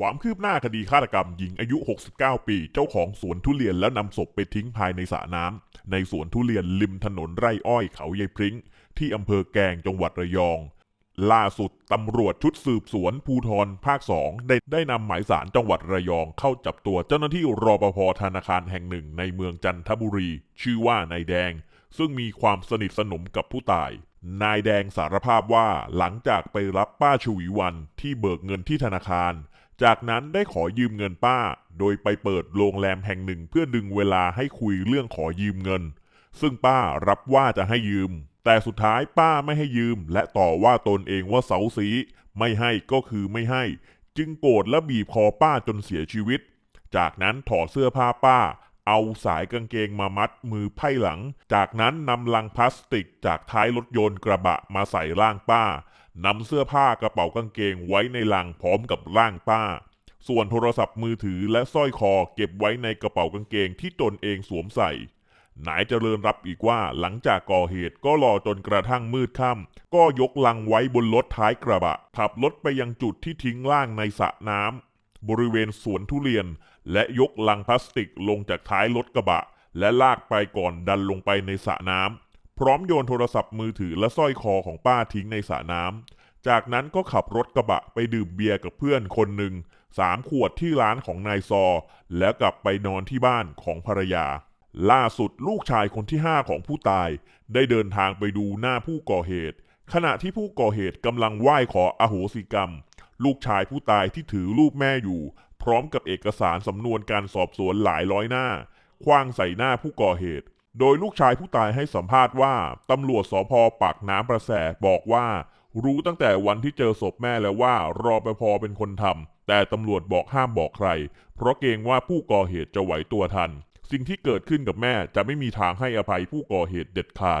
ความคืบหน้าคดีฆาตกรรมหญิงอายุ 69 ปี เจ้าของสวนทุเรียนแล้วนำศพไปทิ้งภายในสระน้ำในสวนทุเรียนริมถนนไร่อ้อยเขายายพริ้ง ที่อำเภอแกงจังหวัดระยอง ล่าสุดตำรวจชุดสืบสวนภูทรภาคสองได้ได้นำหมายสารจังหวัดระยองเข้าจับตัวเจ้าหน้าที่รปภธนาคารแห่งหนึ่งในเมืองจันทบุรี ชื่อว่านายแดง ซึ่งมีความสนิทสนมกับผู้ตายนายแดงสารภาพว่าหลังจากไปรับป้าชวีวันที่เบิกเงินที่ธนาคาร จากนั้นได้ขอยืมเงินป้า โดยไปเปิดโรงแรมแห่งหนึ่งเพื่อดึงเวลาให้คุยเรื่องขอยืมเงิน ซึ่งป้ารับว่าจะให้ยืม แต่สุดท้ายป้าไม่ให้ยืม และต่อว่าตนเองว่าเสาสีไม่ให้ก็คือไม่ให้ จึงโกรธและบีบคอป้าจนเสียชีวิต จากนั้นถอดเสื้อผ้าป้า เอาสายกางเกงมามัดมือไพ่หลัง จากนั้นนำลังพลาสติกจากท้ายรถยนต์กระบะมาใส่ร่างป้า นำเสื้อผ้ากระเป๋ากางเกงไว้ในลังพร้อมกับร่างป้า ส่วนโทรศัพท์มือถือและสร้อยคอเก็บไว้ในกระเป๋ากางเกงที่ตนเองสวมใส่ นายเจริญรับอีกว่าหลังจากก่อเหตุก็รอจนกระทั่งมืดค่ำก็ยกลังไว้บนรถท้ายกระบะ ขับรถไปยังจุดที่ทิ้งร่างในสระน้ำบริเวณสวนทุเรียน และยกลังพลาสติกลงจากท้ายรถกระบะ และลากไปก่อนดันลงไปในสระน้ำ พร้อมโยนโทรศัพท์มือถือและสร้อยคอของป้าทิ้งในสระน้ำ จากนั้นก็ขับรถกระบะไปดื่มเบียร์กับเพื่อนคนหนึ่งสามขวดที่ร้านของนายซอ แล้วกลับไปนอนที่บ้านของภรรยา ล่าสุดลูกชายคนที่5ของผู้ตาย ได้เดินทางไปดูหน้าผู้ก่อเหตุ ขณะที่ผู้ก่อเหตุกำลังไหว้ขออโหสิกรรม ลูกชายผู้ตายที่ถือรูปแม่อยู่ พร้อมกับเอกสารสำนวนการสอบสวนหลายร้อยหน้าคว้างใส่หน้าผู้ก่อเหตุ โดยลูกชายผู้ตายให้สัมภาษณ์ว่าตำรวจสพปากน้ำประแสบอกว่า รู้ตั้งแต่วันที่เจอศพแม่แล้วว่ารอปภเป็นคนทำแต่ตำรวจบอกห้ามบอกใคร เพราะเกรงว่าผู้ก่อเหตุจะไหวตัวทัน สิ่งที่เกิดขึ้นกับแม่จะไม่มีทางให้อภัยผู้ก่อเหตุเด็ดขาด